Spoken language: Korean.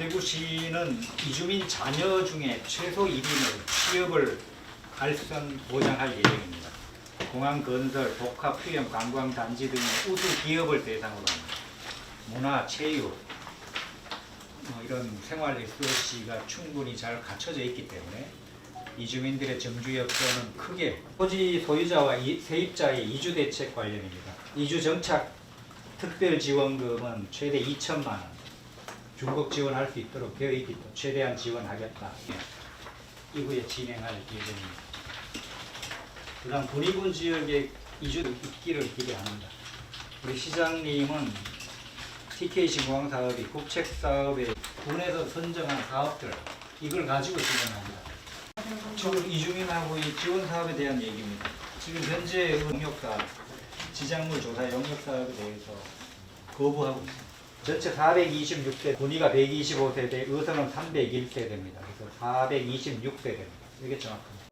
대구시는 이주민 자녀 중에 최소 1인을 취업을 알선 보장할 예정입니다. 공항 건설, 복합 휴양 관광 단지 등의 우수 기업을 대상으로. 문화, 체육, 뭐 이런 생활 리소시가 충분히 잘 갖춰져 있기 때문에 이주민들의 정주 여건은 크게 토지 소유자와 이- 세입자의 이주 대책 관련입니다. 이주 정착 특별 지원금은 최대 2천만 원 중복 지원할 수 있도록 되어 있기 때문에 최대한 지원하겠다. 예. 이후에 진행할 예정입니다. 그다음 분리군 지역에 이주 있기를 기대합니다. 우리 시장님은 TK 신공항 사업이 국책 사업에 군에서 선정한 사업들 이걸 가지고 진행합니다. 지금 이주민하고 의 지원 사업에 대한 얘기입니다. 지금 현재 용역 사업, 지작물 조사 용역 사업에 대해서 거부하고 있습니다. 전체 426세, 군의가 125세대, 의성은 301세대입니다. 그래서 426세대입니다. 이게 정확합니다.